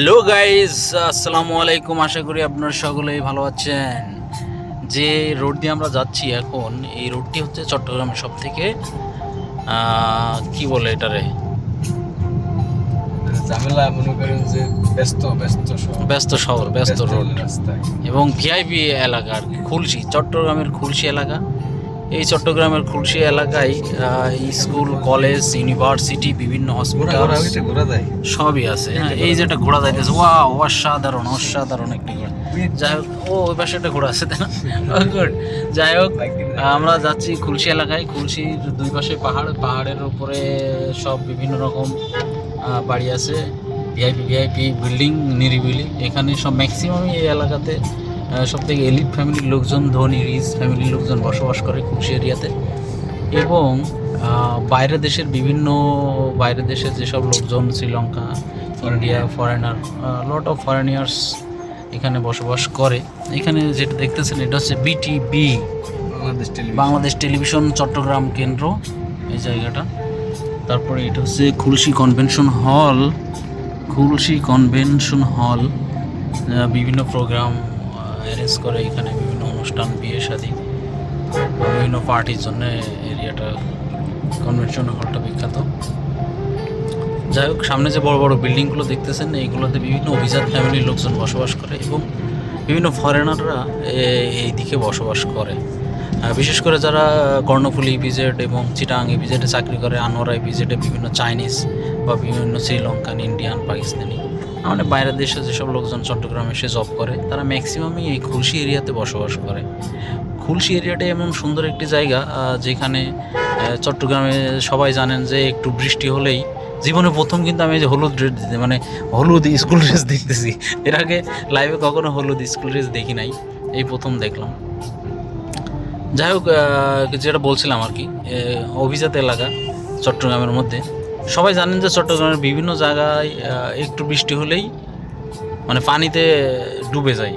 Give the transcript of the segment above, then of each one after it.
Hello guys আসসালামু আলাইকুম আশা করি আপনারা সকলেই ভালো আছেন। যে রোড দিয়ে আমরা যাচ্ছি এখন এই রোডটি হচ্ছে চট্টগ্রামের সব থেকে কি বলে এটারে? ঝামেলা মনে করেন যে ব্যস্ত ব্যস্ত শহর। ব্যস্ত শহর ব্যস্ত রোড এবং ভিআইপি এলাকা আর কি, খুলশি চট্টগ্রামের খুলশি এলাকা। এই চট্টগ্রামের খুলশি এলাকায় স্কুল কলেজ ইউনিভার্সিটি বিভিন্ন হসপিটাল সবই আছে। হ্যাঁ এই যেটা ঘোড়া যাইতেছে ওয়া অসাধারণ অসাধারণ একটি ঘোড়া যাই হোক ও ওই পাশে একটা ঘোড়া আছে তাই না? গুড যাই হোক আমরা যাচ্ছি খুলশি এলাকায়। খুলশির দুই পাশে পাহাড় পাহাড়ের উপরে সব বিভিন্ন রকম বাড়ি আছে। ভিআইপি ভিআইপি বিল্ডিং নিরিবিলি। এখানে সব ম্যাক্সিমামই এই এলাকাতে সব থেকে এলিট ফ্যামিলির লোকজন ধনী রিচ ফ্যামিলির লোকজন বসবাস করে খুলশি এরিয়াতে। এবং বাইরের দেশের বিভিন্ন বাইরের দেশের যেসব লোকজন Sri Lanka India foreigner lot of foreigners এখানে বসবাস করে। এখানে যেটা দেখতেছেন এটা হচ্ছে বিটিবি বাংলাদেশ টেলিভিশন। চট্টগ্রাম কেন্দ্র এই জায়গাটা। তারপরে এটা হচ্ছে Khulshi convention hall. Khulshi convention hall বিভিন্ন প্রোগ্রাম অ্যারেঞ্জ করে এখানে বিভিন্ন অনুষ্ঠান, বিয়ে শাদী, বিভিন্ন পার্টির জন্য এরিয়াটা কনভেনশন হলটা বিখ্যাত। যাই হোক, সামনে যে বড় বড় বিল্ডিংগুলো দেখতেছেন, এইগুলোতে বিভিন্ন অভিজাত ফ্যামিলির লোকজন বসবাস করে এবং বিভিন্ন ফরেনাররা এই দিকে বসবাস করে। বিশেষ করে যারা কর্ণফুলী ইপিজেড এবং চিটাং ইপিজেডে চাকরি করে, আনোয়ারা ইপিজেডে বিভিন্ন চাইনিজ বা বিভিন্ন শ্রীলঙ্কান ইন্ডিয়ান পাকিস্তানি মানে বাইরের দেশে যেসব লোকজন চট্টগ্রামে এসে জব করে, তারা ম্যাক্সিমামই এই খুলশি এরিয়াতে বসবাস করে। খুলশি এরিয়াটা এমন সুন্দর একটি জায়গা যেখানে চট্টগ্রামে সবাই জানেন যে একটু বৃষ্টি হলেই জীবনে প্রথম কিন্তু আমি যে হলুদ ড্রেস মানে হলুদ স্কুল ড্রেস দেখতেছি। এর আগে লাইভে কখনো হলুদ স্কুল ড্রেস দেখি নাই, এই প্রথম দেখলাম। যাই হোক যেটা বলছিলাম আর কি অভিজাত এলাকা চট্টগ্রামের মধ্যে। সবাই জানেন যে চট্টগ্রামের বিভিন্ন জায়গায় একটু বৃষ্টি হলেই মানে পানিতে ডুবে যায়,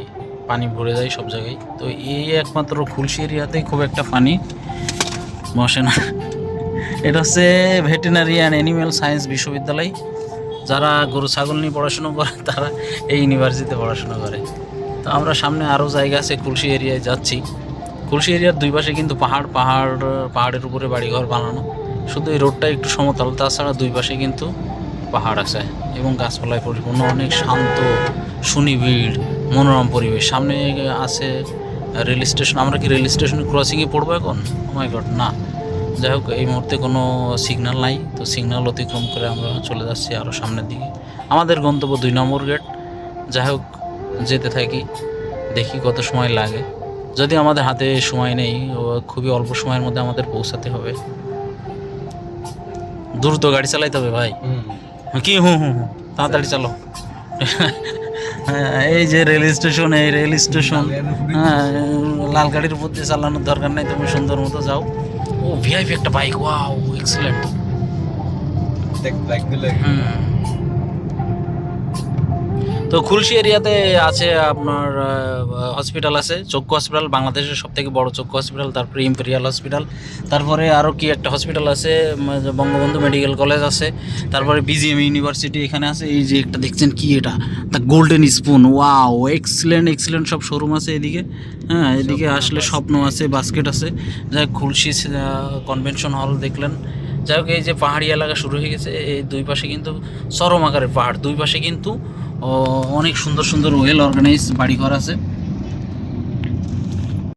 পানি ভরে যায় সব জায়গায়। তো এই একমাত্র খুলশি এরিয়াতেই খুব একটা পানি বসে না। এটা হচ্ছে ভেটেনারি অ্যান্ড অ্যানিম্যাল সায়েন্স বিশ্ববিদ্যালয়। যারা গরু ছাগল নিয়ে পড়াশুনো করে, তারা এই ইউনিভার্সিটিতে পড়াশোনা করে। তো আমরা সামনে আরও জায়গা আছে খুলশি এরিয়ায় যাচ্ছি। খুলশি এরিয়ার দুই পাশে কিন্তু পাহাড় পাহাড়, পাহাড়ের উপরে বাড়িঘর বানানো। শুধু এই রোডটা একটু সমতল, তাছাড়া দুই পাশে কিন্তু পাহাড় আছে এবং গাছপালায় পরিপূর্ণ অনেক শান্ত, সুনিবিড়, মনোরম পরিবেশ। সামনে আছে রেল স্টেশন। আমরা কি রেল স্টেশনে ক্রসিংয়ে পড়ব এখন? মাই গড না। যাই হোক, এই মুহূর্তে কোনো সিগন্যাল নাই। তো সিগন্যাল অতিক্রম করে আমরা চলে যাচ্ছি আরও সামনের দিকে। আমাদের গন্তব্য দুই নম্বর গেট যাই হোক, যেতে থাকি, দেখি কত সময় লাগে। যদি আমাদের হাতে সময় নেই খুবই অল্প সময়ের মধ্যে আমাদের পৌঁছাতে হবে। দ্রুত গাড়ি চালাইতে হবে ভাই। কি হুম হুম হুম। তাড়াতাড়ি চালো। হ্যাঁ, এই যে রেল স্টেশন এই রেল স্টেশন। হ্যাঁ লাল গাড়ির উপর দিয়ে চালানোর দরকার নাই তুমি সুন্দর মতো যাও। ও ভিআইপি একটা বাইক ওয়াও এক্সেলেন্ট দেখ দিলে তো খুলশি এরিয়াতে আছে আপনার হসপিটাল আছে চক্ষু হসপিটাল বাংলাদেশের সব থেকে বড় চক্ষু হসপিটাল তারপরে ইম্পেরিয়াল হসপিটাল তারপরে আরও কি একটা হসপিটাল আছে বঙ্গবন্ধু মেডিকেল কলেজ আছে তারপরে বিজিএম ইউনিভার্সিটি এখানে আছে এই যে একটা দেখছেন কি এটা the golden spoon wow excellent excellent সব শোরুম আছে এদিকে হ্যাঁ এদিকে আসলে স্বপ্ন আছে বাস্কেট আছে যাই খুলশি কনভেনশন হল দেখলেন যাই হোক, এই যে পাহাড়ি এলাকা শুরু হয়ে গেছে, এই দুই পাশে কিন্তু চরম আকারের পাহাড়। দুই পাশে কিন্তু অনেক সুন্দর সুন্দর ওয়েল অর্গানাইজ বাড়িঘর আছে।